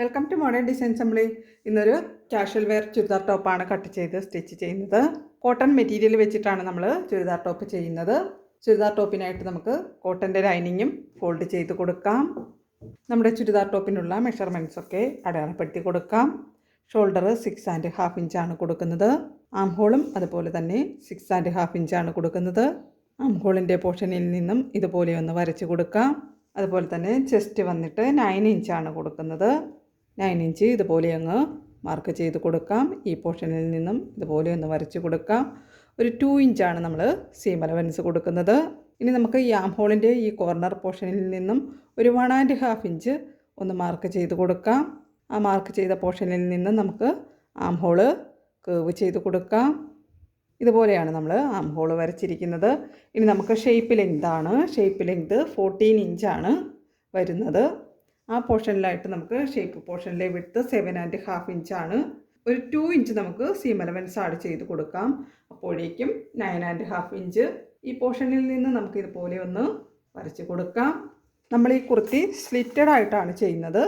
Welcome to modern design assembly ഇന്നൊരു casual wear churidar ടോപ്പാണ് cut ചെയ്ത് സ്റ്റിച്ച് ചെയ്യുന്നത്. കോട്ടൺ മെറ്റീരിയൽ വെച്ചിട്ടാണ് നമ്മൾ ചുരിദാർ ടോപ്പ് ചെയ്യുന്നത്. ചുരിദാർ ടോപ്പിനായിട്ട് നമുക്ക് കോട്ടന്റെ ലൈനിങ്ങും ഫോൾഡ് ചെയ്ത് കൊടുക്കാം. നമ്മുടെ ചുരിദാർ ടോപ്പിനുള്ള മെഷർമെന്റ്സ് ഒക്കെ അടയാളപ്പെടുത്തി കൊടുക്കാം. ഷോൾഡർ സിക്സ് ആൻഡ് ഹാഫ് ഇഞ്ചാണ് കൊടുക്കുന്നത്. ആം ഹോളും അതുപോലെ തന്നെ സിക്സ് ആൻഡ് ഹാഫ് ഇഞ്ചാണ് കൊടുക്കുന്നത്. ആം ഹോളിന്റെ പോർഷനിൽ നിന്നും ഇതുപോലെ ഒന്ന് വരച്ച് കൊടുക്കാം. അതുപോലെ തന്നെ ചെസ്റ്റ് വന്നിട്ട് നയൻ ഇഞ്ചാണ് കൊടുക്കുന്നത്. നയൻ ഇഞ്ച് ഇതുപോലെ അങ്ങ് മാർക്ക് ചെയ്ത് കൊടുക്കാം. ഈ പോർഷനിൽ നിന്നും ഇതുപോലെ ഒന്ന് വരച്ച് കൊടുക്കാം. ഒരു ടു ഇഞ്ചാണ് നമ്മൾ സീം അലവൻസ് കൊടുക്കുന്നത്. ഇനി നമുക്ക് ഈ ആം ഹോളിന്റെ ഈ കോർണർ പോർഷനിൽ നിന്നും ഒരു വൺ ആൻഡ് ഹാഫ് ഇഞ്ച് ഒന്ന് മാർക്ക് ചെയ്ത് കൊടുക്കാം. ആ മാർക്ക് ചെയ്ത പോർഷനിൽ നിന്ന് നമുക്ക് ആം ഹോൾ കേവ് ചെയ്ത് കൊടുക്കാം. ഇതുപോലെയാണ് നമ്മൾ ആം ഹോൾ വരച്ചിരിക്കുന്നത്. ഇനി നമുക്ക് ഷേപ്പ് ലെങ്ത് ആണ്. ഷേപ്പ് ലെങ്ത് ഫോർട്ടീൻ ഇഞ്ചാണ് വരുന്നത്. ആ പോർഷനിലായിട്ട് നമുക്ക് ഷേപ്പ് പോർഷനിലെ വിട്ട് സെവൻ ആൻഡ് ഹാഫ് ഇഞ്ചാണ് ഒരു ടു ഇഞ്ച് നമുക്ക് സീം അലവൻസ് ആഡ് ചെയ്ത് കൊടുക്കാം. അപ്പോഴേക്കും നയൻ ആൻഡ് ഹാഫ് ഇഞ്ച് ഈ പോർഷനിൽ നിന്ന് നമുക്ക് ഇതുപോലെ ഒന്ന് വരച്ച് കൊടുക്കാം. നമ്മൾ ഈ കുർത്തി സ്ലിറ്റഡ് ആയിട്ടാണ് ചെയ്യുന്നത്.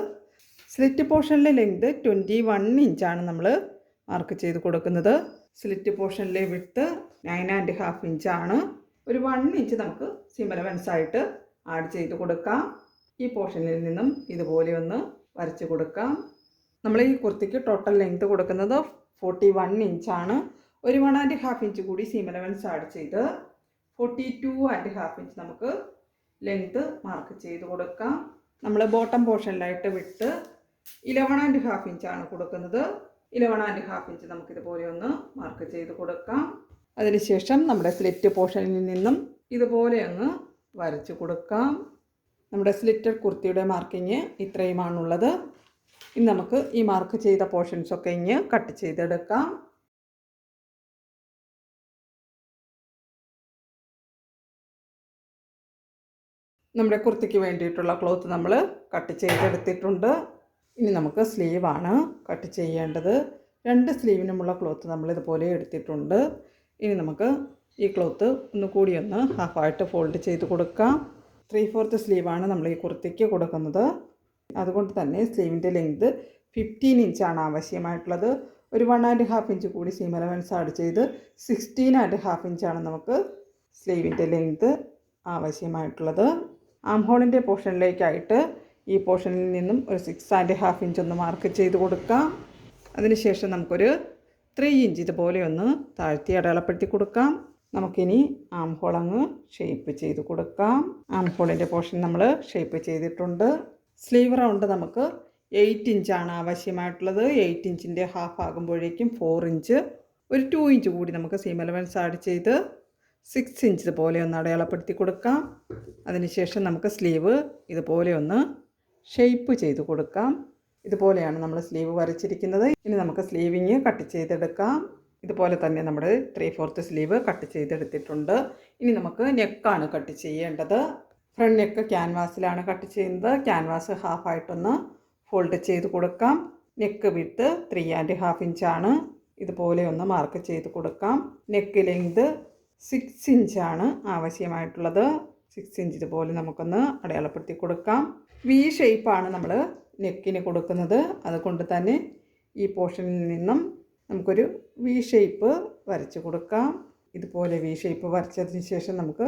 സ്ലിറ്റ് പോർഷനിലെ ലെങ്ത് ട്വന്റി വൺ ഇഞ്ചാണ് നമ്മൾ മാർക്ക് ചെയ്ത് കൊടുക്കുന്നത്. സ്ലിറ്റ് പോർഷനിലെ വിട്ട് നയൻ ആൻഡ് ഹാഫ് ഇഞ്ചാണ് ഒരു വൺ ഇഞ്ച് നമുക്ക് സിമലവൻസ് ആയിട്ട് ആഡ് ചെയ്ത് കൊടുക്കാം. ഈ പോർഷനിൽ നിന്നും ഇതുപോലെ ഒന്ന് വരച്ച് കൊടുക്കാം. നമ്മൾ ഈ കുർത്തിക്ക് ടോട്ടൽ ലെങ്ത് കൊടുക്കുന്നത് ഫോർട്ടി വൺ ഇഞ്ചാണ് ഒരു വൺ ആൻഡ് ഹാഫ് ഇഞ്ച് കൂടി സീം അലവൻസ് ആഡ് ചെയ്ത് forty two and half inch നമുക്ക് ലെങ്ത് മാർക്ക് ചെയ്ത് കൊടുക്കാം. നമ്മൾ ബോട്ടം പോർഷനിലായിട്ട് വിട്ട് ഇലവൺ ആൻഡ് ഹാഫ് ഇഞ്ചാണ് കൊടുക്കുന്നത്. ഇലവൺ ആൻഡ് ഹാഫ് ഇഞ്ച് നമുക്ക് ഇതുപോലെ ഒന്ന് മാർക്ക് ചെയ്ത് കൊടുക്കാം. അതിനുശേഷം നമ്മുടെ സ്ലിറ്റ് പോർഷനിൽ നിന്നും ഇതുപോലെ അങ്ങ് വരച്ച് കൊടുക്കാം. നമ്മുടെ സ്ലിറ്റഡ് കുർത്തിയുടെ മാർക്കിങ് ഇത്രയുമാണുള്ളത്. ഇനി നമുക്ക് ഈ മാർക്ക് ചെയ്ത പോർഷൻസ് ഒക്കെ ഇങ്ങ് കട്ട് ചെയ്തെടുക്കാം. നമ്മുടെ കുർത്തിക്ക് വേണ്ടിയിട്ടുള്ള ക്ലോത്ത് നമ്മൾ കട്ട് ചെയ്തെടുത്തിട്ടുണ്ട്. ഇനി നമുക്ക് സ്ലീവാണ് കട്ട് ചെയ്യേണ്ടത്. രണ്ട് സ്ലീവിനുമുള്ള ക്ലോത്ത് നമ്മൾ ഇതുപോലെ എടുത്തിട്ടുണ്ട്. ഇനി നമുക്ക് ഈ ക്ലോത്ത് ഒന്ന് കൂടി ഒന്ന് ഹാഫായിട്ട് ഫോൾഡ് ചെയ്ത് കൊടുക്കാം. ത്രീ ഫോർത്ത് സ്ലീവാണ് നമ്മൾ ഈ കുർത്തിക്ക് കൊടുക്കുന്നത്. അതുകൊണ്ട് തന്നെ സ്ലീവിന്റെ ലെങ്ത് ഫിഫ്റ്റീൻ ഇഞ്ചാണ് ആവശ്യമായിട്ടുള്ളത്. ഒരു വൺ ആൻഡ് ഹാഫ് ഇഞ്ച് കൂടി സീം അലവൻസ് ആഡ് ചെയ്ത് സിക്സ്റ്റീൻ ആൻഡ് ഹാഫ് ഇഞ്ചാണ് നമുക്ക് സ്ലീവിന്റെ ലെങ്ത് ആവശ്യമായിട്ടുള്ളത്. ആം ഹോളിന്റെ പോർഷനിലേക്കായിട്ട് ഈ പോർഷനിൽ നിന്നും ഒരു സിക്സ് ആൻഡ് ഹാഫ് ഇഞ്ച് ഒന്ന് മാർക്ക് ചെയ്ത് കൊടുക്കാം. അതിനുശേഷം നമുക്കൊരു ത്രീ ഇഞ്ച് ഇതുപോലെ ഒന്ന് താഴ്ത്തി അടയാളപ്പെടുത്തി കൊടുക്കാം. നമുക്കിനി ആം ഹോൾ അങ്ങ് ഷേപ്പ് ചെയ്ത് കൊടുക്കാം. ആം ഹോളിന്റെ പോർഷൻ നമ്മൾ ഷേപ്പ് ചെയ്തിട്ടുണ്ട്. സ്ലീവ് റൗണ്ട് നമുക്ക് എയ്റ്റ് ഇഞ്ചാണ് ആവശ്യമായിട്ടുള്ളത്. എയ്റ്റ് ഇഞ്ചിന്റെ ഹാഫ് ആകുമ്പോഴേക്കും ഫോർ ഇഞ്ച് ഒരു ടു ഇഞ്ച് കൂടി നമുക്ക് സീം അലവൻസ് ആഡ് ചെയ്ത് സിക്സ് ഇഞ്ച് പോലെ ഒന്ന് അടയാളപ്പെടുത്തി കൊടുക്കാം. അതിനുശേഷം നമുക്ക് സ്ലീവ് ഇതുപോലെ ഒന്ന് ഷേപ്പ് ചെയ്ത് കൊടുക്കാം. ഇതുപോലെയാണ് നമ്മൾ സ്ലീവ് വരച്ചിരിക്കുന്നത്. ഇനി നമുക്ക് സ്ലീവിങ് കട്ട് ചെയ്തെടുക്കാം. ഇതുപോലെ തന്നെ നമ്മൾ ത്രീ ഫോർത്ത് സ്ലീവ് കട്ട് ചെയ്തെടുത്തിട്ടുണ്ട്. ഇനി നമുക്ക് നെക്കാണ് കട്ട് ചെയ്യേണ്ടത്. ഫ്രണ്ട് നെക്ക് ക്യാൻവാസിലാണ് കട്ട് ചെയ്യുന്നത്. ക്യാൻവാസ് ഹാഫായിട്ടൊന്ന് ഫോൾഡ് ചെയ്ത് കൊടുക്കാം. നെക്ക് വിട്ട് ത്രീ ആൻഡ് ഹാഫ് ഇഞ്ചാണ് ഇതുപോലെ ഒന്ന് മാർക്ക് ചെയ്ത് കൊടുക്കാം. നെക്ക് ലെങ്ത് സിക്സ് ഇഞ്ചാണ് ആവശ്യമായിട്ടുള്ളത്. സിക്സ് ഇഞ്ച് ഇതുപോലെ നമുക്കൊന്ന് അടയാളപ്പെടുത്തി കൊടുക്കാം. വി ഷേപ്പാണ് നമ്മൾ നെക്കിന് കൊടുക്കുന്നത്. അതുകൊണ്ട് തന്നെ ഈ പോർഷനിൽ നിന്നും നമുക്കൊരു വി ഷേപ്പ് വരച്ച് കൊടുക്കാം. ഇതുപോലെ വി ഷേപ്പ് വരച്ചതിന് ശേഷം നമുക്ക്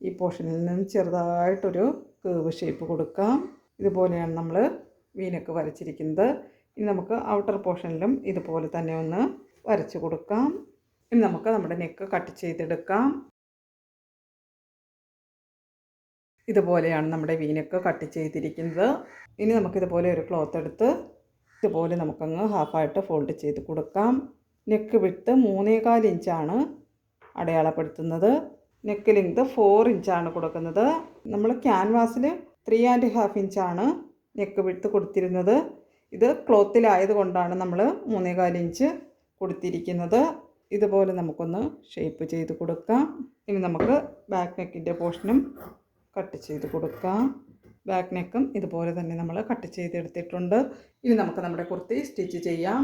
ഈ പോർഷനിൽ നിന്നും ചെറുതായിട്ടൊരു കേവ് ഷേപ്പ് കൊടുക്കാം. ഇതുപോലെയാണ് നമ്മൾ വീനൊക്കെ വരച്ചിരിക്കുന്നത്. ഇനി നമുക്ക് ഔട്ടർ പോർഷനിലും ഇതുപോലെ തന്നെ ഒന്ന് വരച്ച് കൊടുക്കാം. ഇനി നമുക്ക് നമ്മുടെ നെക്ക് കട്ട് ചെയ്തെടുക്കാം. ഇതുപോലെയാണ് നമ്മുടെ വീനൊക്കെ കട്ട് ചെയ്തിരിക്കുന്നത്. ഇനി നമുക്കിതുപോലെ ഒരു ക്ലോത്ത് എടുത്ത് ഇതുപോലെ നമുക്കങ്ങ് ഹാഫായിട്ട് ഫോൾഡ് ചെയ്ത് കൊടുക്കാം. നെക്ക് വിട്ട് മൂന്നേകാൽ ഇഞ്ചാണ് അടയാളപ്പെടുത്തുന്നത്. നെക്ക് ലെങ്ത് ഫോർ ഇഞ്ചാണ് കൊടുക്കുന്നത്. നമ്മൾ ക്യാൻവാസിൽ ത്രീ ആൻഡ് ഹാഫ് ഇഞ്ചാണ് നെക്ക് വിട്ട് കൊടുത്തിരുന്നത്. ഇത് ക്ലോത്തിലായത് കൊണ്ടാണ് നമ്മൾ മൂന്നേകാൽ ഇഞ്ച് കൊടുത്തിരിക്കുന്നത്. ഇതുപോലെ നമുക്കൊന്ന് ഷേപ്പ് ചെയ്ത് കൊടുക്കാം. ഇനി നമുക്ക് ബാക്ക് നെക്കിന്റെ പോർഷനും കട്ട് ചെയ്ത് കൊടുക്കാം. ബാക്ക് നെക്കും ഇതുപോലെ തന്നെ നമ്മൾ കട്ട് ചെയ്തെടുത്തിട്ടുണ്ട്. ഇനി നമുക്ക് നമ്മുടെ കുർത്തി സ്റ്റിച്ച് ചെയ്യാം.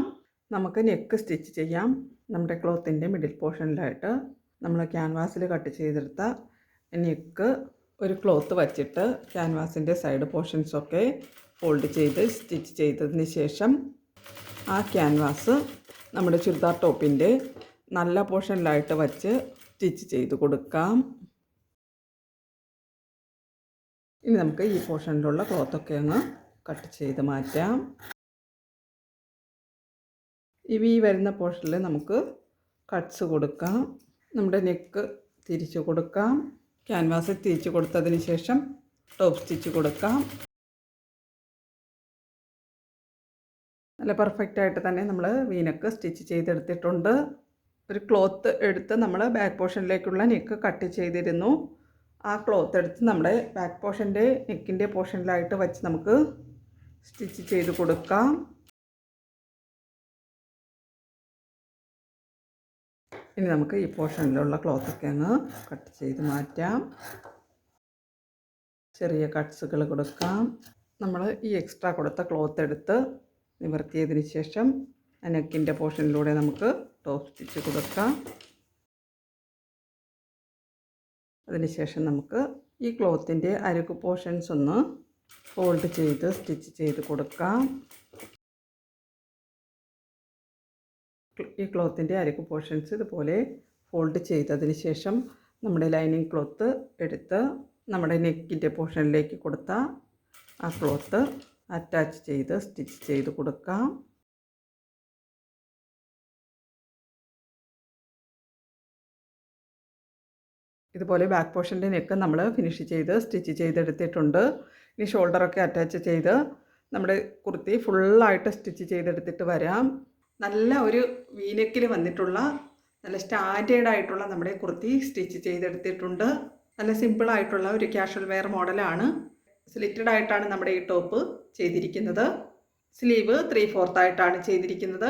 നമുക്ക് നെക്ക് സ്റ്റിച്ച് ചെയ്യാം. നമ്മുടെ ക്ലോത്തിന്റെ മിഡിൽ പോർഷനിലായിട്ട് നമ്മൾ ക്യാൻവാസിൽ കട്ട് ചെയ്തെടുത്ത നെക്ക് ഒരു ക്ലോത്ത് വച്ചിട്ട് ക്യാൻവാസിന്റെ സൈഡ് പോർഷൻസൊക്കെ ഫോൾഡ് ചെയ്ത് സ്റ്റിച്ച് ചെയ്തതിന് ശേഷം ആ ക്യാൻവാസ് നമ്മുടെ ചുരിദാർ ടോപ്പിന്റെ നല്ല പോർഷനിലായിട്ട് വച്ച് സ്റ്റിച്ച് ചെയ്ത് കൊടുക്കാം. ഇനി നമുക്ക് ഈ പോർഷനിലുള്ള ക്ലോത്തൊക്കെ ഒന്ന് കട്ട് ചെയ്ത് മാറ്റാം. ഈ വരുന്ന പോർഷനിൽ നമുക്ക് കട്ട്സ് കൊടുക്കാം. നമ്മുടെ നെക്ക് തിരിച്ചു കൊടുക്കാം. ക്യാൻവാസ് തിരിച്ചു കൊടുത്തതിന് ശേഷം ടോപ്പ് സ്റ്റിച്ച് കൊടുക്കാം. നല്ല പെർഫെക്റ്റ് ആയിട്ട് തന്നെ നമ്മൾ വീനക്ക് സ്റ്റിച്ച് ചെയ്തെടുത്തിട്ടുണ്ട്. ഒരു ക്ലോത്ത് എടുത്ത് നമ്മൾ ബാക്ക് പോർഷനിലേക്കുള്ള നെക്ക് കട്ട് ചെയ്തിരുന്നു. ആ ക്ലോത്ത് എടുത്ത് നമ്മുടെ ബാക്ക് പോർഷന്റെ നെക്കിന്റെ പോർഷനിലായിട്ട് വെച്ച് നമുക്ക് സ്റ്റിച്ച് ചെയ്ത് കൊടുക്കാം. ഇനി നമുക്ക് ഈ പോർഷനിലുള്ള ക്ലോത്തൊക്കെ അങ്ങ് കട്ട് ചെയ്ത് മാറ്റാം. ചെറിയ കട്ട്സുകൾ കൊടുക്കാം. നമ്മൾ ഈ എക്സ്ട്രാ കൊടുത്ത ക്ലോത്ത് എടുത്ത് നിവർത്തിയതിന് ശേഷം നെക്കിന്റെ പോർഷനിലൂടെ നമുക്ക് ടോപ്പ് സ്റ്റിച്ച് കൊടുക്കാം. അതിനുശേഷം നമുക്ക് ഈ ക്ലോത്തിന്റെ അരുക്ക് പോർഷൻസ് ഒന്ന് ഫോൾഡ് ചെയ്ത് സ്റ്റിച്ച് ചെയ്ത് കൊടുക്കാം. ഈ ക്ലോത്തിന്റെ അരക്ക് പോർഷൻസ് ഇതുപോലെ ഫോൾഡ് ചെയ്തതിന് ശേഷം നമ്മുടെ ലൈനിങ് ക്ലോത്ത് എടുത്ത് നമ്മുടെ നെക്കിന്റെ പോർഷനിലേക്ക് കൊടുത്ത ആ ക്ലോത്ത് അറ്റാച്ച് ചെയ്ത് സ്റ്റിച്ച് ചെയ്ത് കൊടുക്കാം. ഇതുപോലെ ബാക്ക് പോർഷന്റെ നെക്ക് നമ്മൾ ഫിനിഷ് ചെയ്ത് സ്റ്റിച്ച് ചെയ്തെടുത്തിട്ടുണ്ട്. ഇനി ഷോൾഡറൊക്കെ അറ്റാച്ച് ചെയ്ത് നമ്മുടെ കുർത്തി ഫുള്ളായിട്ട് സ്റ്റിച്ച് ചെയ്തെടുത്തിട്ട് വരാം. നല്ല ഒരു വീനക്കിൽ വന്നിട്ടുള്ള നല്ല സ്റ്റാൻഡേർഡ് ആയിട്ടുള്ള നമ്മുടെ കുർത്തി സ്റ്റിച്ച് ചെയ്തെടുത്തിട്ടുണ്ട്. നല്ല സിമ്പിൾ ആയിട്ടുള്ള ഒരു ക്യാഷ്വൽ വെയർ മോഡലാണ്. സ്ലിറ്റഡ് ആയിട്ടാണ് നമ്മുടെ ഈ ടോപ്പ് ചെയ്തിരിക്കുന്നത്. സ്ലീവ് ത്രീ ഫോർത്ത് ആയിട്ടാണ് ചെയ്തിരിക്കുന്നത്.